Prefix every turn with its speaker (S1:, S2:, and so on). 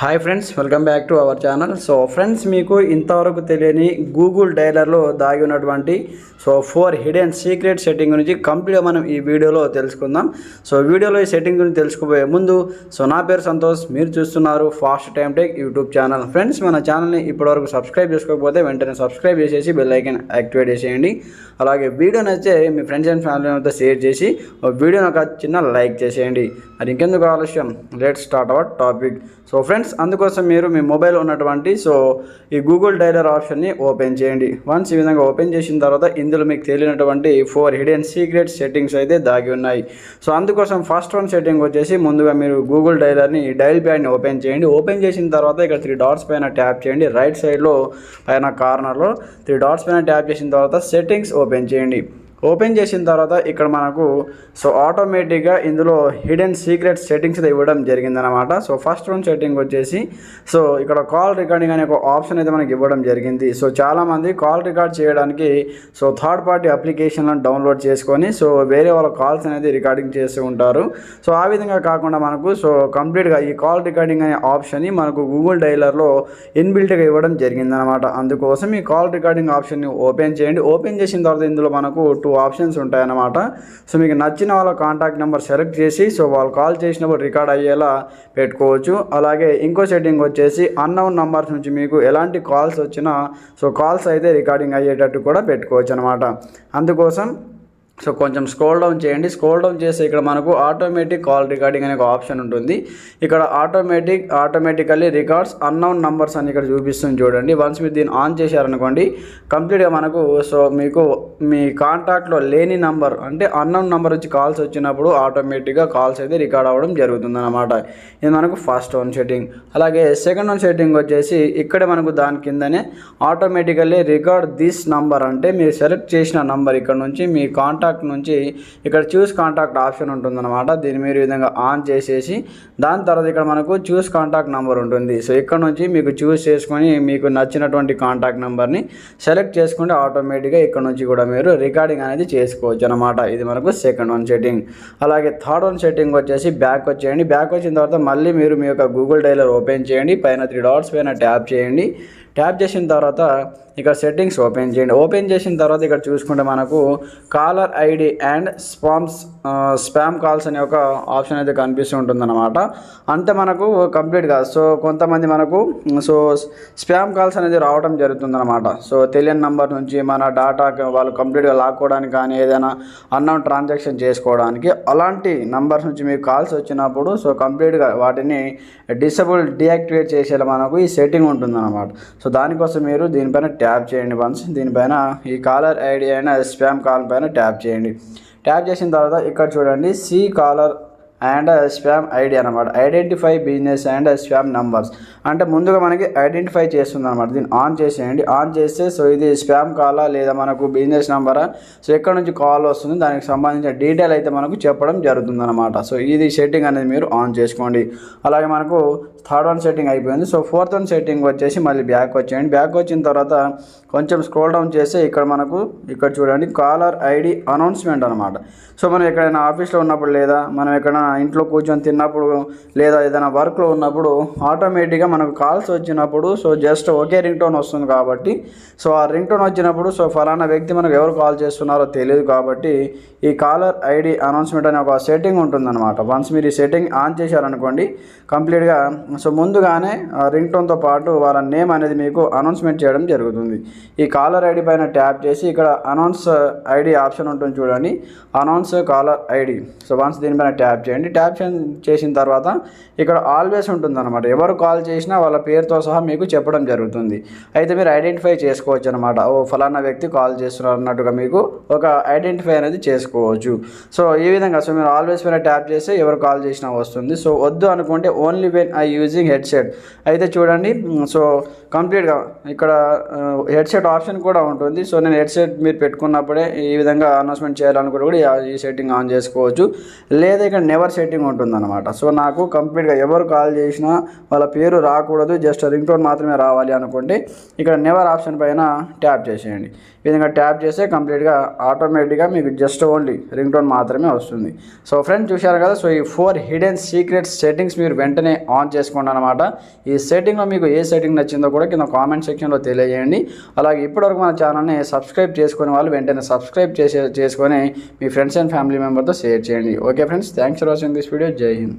S1: Hi friends welcome back to our channel so friends మీకు ఇంతవరకు తెలియని గూగుల్ డైలర్లో దాగి ఉన్నటువంటి so four hidden secret setting గురించి కంప్లీట్గా మనం ఈ వీడియోలో తెలుసుకుందాం. సో వీడియోలో ఈ సెట్టింగ్ గురించి తెలుసుకోబోయే ముందు సో నా పేరు సంతోష్ మీరు చూస్తున్నారు fast time tech YouTube channel friends మన ఛానల్ని ఇప్పటివరకు సబ్స్క్రైబ్ చేసుకోకపోతే వెంటనే సబ్స్క్రైబ్ చేసేసి బెల్ ఐకన్ యాక్టివేట్ చేసేయండి. అలాగే వీడియో నచ్చితే మీ ఫ్రెండ్స్ అండ్ ఫ్యామిలీ అంతా షేర్ చేసి వీడియోని ఒక చిన్న లైక్ చేసేయండి. అది ఇంకెందుకు ఆలస్యం? Let start our topic so friends అందుకోసం మీరు మీ మొబైల్ ఉన్నటువంటి సో ఈ గూగుల్ డైలర్ ఆప్షన్ని ఓపెన్ చేయండి. వన్స్ ఈ విధంగా ఓపెన్ చేసిన తర్వాత ఇందులో మీకు తెలియనటువంటి ఫోర్ హిడెన్ సీక్రెట్ సెట్టింగ్స్ అయితే దాగి ఉన్నాయి. సో అందుకోసం ఫస్ట్ వన్ సెట్టింగ్ వచ్చేసి ముందుగా మీరు గూగుల్ డైలర్ని డైల్ ప్యాడ్ని ఓపెన్ చేయండి. ఓపెన్ చేసిన తర్వాత ఇక్కడ త్రీ డాట్స్ పైన ట్యాప్ చేయండి. రైట్ సైడ్లో పైన కార్నర్లో త్రీ డాట్స్ పైన ట్యాప్ చేసిన తర్వాత సెట్టింగ్స్ ఓపెన్ చేయండి. ఓపెన్ చేసిన తర్వాత ఇక్కడ మనకు సో ఆటోమేటిక్గా ఇందులో హిడెన్ సీక్రెట్ సెట్టింగ్స్ అయితే ఇవ్వడం జరిగిందనమాట సో ఫస్ట్ వన్ సెట్టింగ్ వచ్చేసి సో ఇక్కడ కాల్ రికార్డింగ్ అనే ఒక ఆప్షన్ అయితే మనకి ఇవ్వడం జరిగింది. సో చాలామంది కాల్ రికార్డ్ చేయడానికి సో థర్డ్ పార్టీ అప్లికేషన్లను డౌన్లోడ్ చేసుకొని సో వేరే వాళ్ళ కాల్స్ అనేది రికార్డింగ్ చేస్తూ ఉంటారు. సో ఆ విధంగా కాకుండా మనకు సో కంప్లీట్గా ఈ కాల్ రికార్డింగ్ అనే ఆప్షన్ని మనకు గూగుల్ డైలర్లో ఇన్బిల్ట్గా ఇవ్వడం జరిగిందనమాట అందుకోసం ఈ కాల్ రికార్డింగ్ ఆప్షన్ని ఓపెన్ చేయండి. ఓపెన్ చేసిన తర్వాత ఇందులో మనకు టూ ఆప్షన్స్ ఉంటాయన్నమాట. సో మీకు నచ్చిన వాళ్ళ కాంటాక్ట్ నెంబర్ సెలెక్ట్ చేసి సో వాళ్ళు కాల్ చేసినప్పుడు రికార్డ్ అయ్యేలా పెట్టుకోవచ్చు. అలాగే ఇంకో సెట్టింగ్ వచ్చేసి అన్నౌన్ నంబర్స్ నుంచి మీకు ఎలాంటి కాల్స్ వచ్చినా సో కాల్స్ అయితే రికార్డింగ్ అయ్యేటట్టు కూడా పెట్టుకోవచ్చు అనమాట అందుకోసం సో కొంచెం స్క్రోల్ డౌన్ చేయండి. స్క్రోల్ డౌన్ చేస్తే ఇక్కడ మనకు ఆటోమేటిక్ కాల్ రికార్డింగ్ అనే ఒక ఆప్షన్ ఉంటుంది. ఇక్కడ automatic automatically records unknown numbers అని ఇక్కడ చూపిస్తుంది చూడండి. వన్స్ మీరు దీన్ని ఆన్ చేశారనుకోండి కంప్లీట్గా మనకు సో మీకు మీ కాంటాక్ట్లో లేని నంబర్ అంటే అన్నౌన్ నంబర్ వచ్చి కాల్స్ వచ్చినప్పుడు ఆటోమేటిక్గా కాల్స్ అయితే రికార్డ్ అవ్వడం జరుగుతుంది అనమాట ఇది మనకు ఫస్ట్ వన్ సెట్టింగ్ అలాగే సెకండ్ వన్ సెట్టింగ్ వచ్చేసి ఇక్కడ మనకు దాని కిందనే ఆటోమేటికల్లీ రికార్డ్ దిస్ నంబర్ అంటే మీరు సెలెక్ట్ చేసిన నంబర్ ఇక్కడ నుంచి మీ కాంటాక్ట్ నుంచి ఇక్కడ చూస్ కాంటాక్ట్ ఆప్షన్ ఉంటుందన్నమాట. దీన్ని మీరు విధంగా ఆన్ చేసేసి దాని తర్వాత ఇక్కడ మనకు చూస్ కాంటాక్ట్ నెంబర్ ఉంటుంది. సో ఇక్కడ నుంచి మీకు చూస్ చేసుకొని మీకు నచ్చినటువంటి కాంటాక్ట్ నెంబర్ని సెలెక్ట్ చేసుకుంటే ఆటోమేటిక్గా ఇక్కడ నుంచి కూడా మీరు రికార్డింగ్ అనేది చేసుకోవచ్చు అనమాట ఇది మనకు సెకండ్ వన్ సెట్టింగ్ అలాగే థర్డ్ వన్ సెట్టింగ్ వచ్చేసి బ్యాక్ వచ్చేయండి. బ్యాక్ వచ్చిన తర్వాత మళ్ళీ మీరు మీ యొక్క గూగుల్ డైలర్ ఓపెన్ చేయండి. పైన త్రీ డాట్స్ పైన ట్యాప్ చేయండి. ట్యాప్ చేసిన తర్వాత ఇక్కడ సెట్టింగ్స్ ఓపెన్ చేయండి. ఓపెన్ చేసిన తర్వాత ఇక్కడ చూసుకుంటే మనకు caller ID and spams spam calls అనే ఒక ఆప్షన్ అయితే కనిపిస్తూ ఉంటుందన్నమాట. అంతే మనకు కంప్లీట్ కాదు. సో కొంతమంది మనకు సో స్పామ్ కాల్స్ అనేది రావడం జరుగుతుందన్నమాట. సో తెలియని నంబర్ నుంచి మన డాటా వాళ్ళు కంప్లీట్గా లాక్కోవడానికి కానీ ఏదైనా అన్నౌన్ ట్రాన్సాక్షన్ చేసుకోవడానికి అలాంటి నంబర్స్ నుంచి మీకు కాల్స్ వచ్చినప్పుడు సో కంప్లీట్గా వాటిని డిసబుల్ డియాక్టివేట్ చేసేలా మనకు ఈ సెట్టింగ్ ఉంటుందన్నమాట. సో దానికోసం మీరు దీనిపైన ట్యాప్ చేయండి. వన్స్ దీనిపైన ఈ కాలర్ ఐడి అయిన స్పామ్ కాల్ పైన ట్యాప్ చేయండి. ట్యాప్ చేసిన తర్వాత ఇక్కడ చూడండి see caller and spam ID అనమాట identify business and spam numbers. అంటే ముందుగా మనకి ఐడెంటిఫై చేస్తుంది అనమాట దీన్ని ఆన్ చేసేయండి. ఆన్ చేస్తే సో ఇది స్పామ్ కాలా లేదా మనకు బిజినెస్ నెంబరా? సో ఎక్కడ నుంచి కాల్ వస్తుంది? దానికి సంబంధించిన డీటెయిల్ అయితే మనకు చెప్పడం జరుగుతుంది అనమాట సో ఇది సెట్టింగ్ అనేది మీరు ఆన్ చేసుకోండి. అలాగే మనకు థర్డ్ వన్ సెట్టింగ్ అయిపోయింది. సో ఫోర్త్ వన్ సెట్టింగ్ వచ్చేసి మళ్ళీ బ్యాక్ వచ్చేయండి. బ్యాక్ వచ్చిన తర్వాత కొంచెం స్క్రోల్ డౌన్ చేస్తే ఇక్కడ మనకు ఇక్కడ చూడండి. కాలర్ ఐడి అనౌన్స్మెంట్ అనమాట సో మనం ఎక్కడైనా ఆఫీస్లో ఉన్నప్పుడు లేదా మనం ఎక్కడైనా ఇంట్లో కూర్చొని తిన్నప్పుడు లేదా ఏదైనా వర్క్లో ఉన్నప్పుడు ఆటోమేటిక్గా మనకు కాల్స్ వచ్చినప్పుడు సో జస్ట్ ఒకే రింగ్ టోన్ వస్తుంది కాబట్టి సో ఆ రింగ్ టోన్ వచ్చినప్పుడు సో ఫలానా వ్యక్తి మనకు ఎవరు కాల్ చేస్తున్నారో తెలియదు కాబట్టి ఈ కాలర్ ఐడి అనౌన్స్మెంట్ అనే ఒక సెట్టింగ్ ఉంటుందన్నమాట. వన్స్ మీరు ఈ సెట్టింగ్ ఆన్ చేశారనుకోండి కంప్లీట్గా సో ముందుగానే రింగ్ టోన్తో పాటు వాళ్ళ నేమ్ అనేది మీకు అనౌన్స్మెంట్ చేయడం జరుగుతుంది. ఈ కాలర్ ఐడి పైన ట్యాప్ చేసి ఇక్కడ అనౌన్స్ ఐడి ఆప్షన్ ఉంటుంది చూడండి. Announce caller ID so once దీనిపైన ట్యాప్ చేయండి ట్యాప్ చేసిన తర్వాత ఇక్కడ ఆల్వేస్ ఉంటుందన్నమాట. ఎవరు కాల్ చేసినా వాళ్ళ పేరుతో సహా మీకు చెప్పడం జరుగుతుంది. అయితే మీరు ఐడెంటిఫై చేసుకోవచ్చు అనమాట ఓ ఫలానా వ్యక్తి కాల్ చేస్తున్నారు అన్నట్టుగా మీకు ఒక ఐడెంటిఫై అనేది చేసుకోవచ్చు. సో ఈ విధంగా సో మీరు ఆల్వేస్ పైన ట్యాప్ చేస్తే ఎవరు కాల్ చేసినా వస్తుంది. సో వద్దు అనుకుంటే only when I using headset అయితే చూడండి సో కంప్లీట్గా ఇక్కడ హెడ్సెట్ ఆప్షన్ కూడా ఉంటుంది. సో నేను హెడ్సెట్ మీరు పెట్టుకున్నప్పుడే ఈ విధంగా అనౌన్స్మెంట్ చేయాలనుకుంటే కూడా ఈ సెట్టింగ్ ఆన్ చేసుకోవచ్చు. లేదా ఇక్కడ నెవర్ నెవర్ సెట్టింగ్ ఉంటుందన్నమాట. సో నాకు కంప్లీట్గా ఎవరు కాల్ చేసినా వాళ్ళ పేరు రాకూడదు జస్ట్ రింగ్ టోన్ మాత్రమే రావాలి అనుకుంటే ఇక్కడ నెవర్ ఆప్షన్ పైన ట్యాప్ చేసేయండి. ఈ విధంగా ట్యాప్ చేస్తే కంప్లీట్గా ఆటోమేటిక్గా మీకు జస్ట్ ఓన్లీ రింగ్ టోన్ మాత్రమే వస్తుంది. సో ఫ్రెండ్స్ చూశారు కదా సో ఈ ఫోర్ హిడెన్ సీక్రెట్ సెట్టింగ్స్ మీరు వెంటనే ఆన్ చేసుకోండి అనమాట ఈ సెట్టింగ్లో మీకు ఏ సెట్టింగ్ నచ్చిందో కూడా కింద కామెంట్ సెక్షన్లో తెలియజేయండి. అలాగే ఇప్పటివరకు మన ఛానల్ని సబ్స్క్రైబ్ చేసుకునే వాళ్ళు వెంటనే సబ్స్క్రైబ్ చేసే చేసుకొని మీ ఫ్రెండ్స్ అండ్ ఫ్యామిలీ మెంబర్తో షేర్ చేయండి. Okay friends thanks for watching this video జై హింద్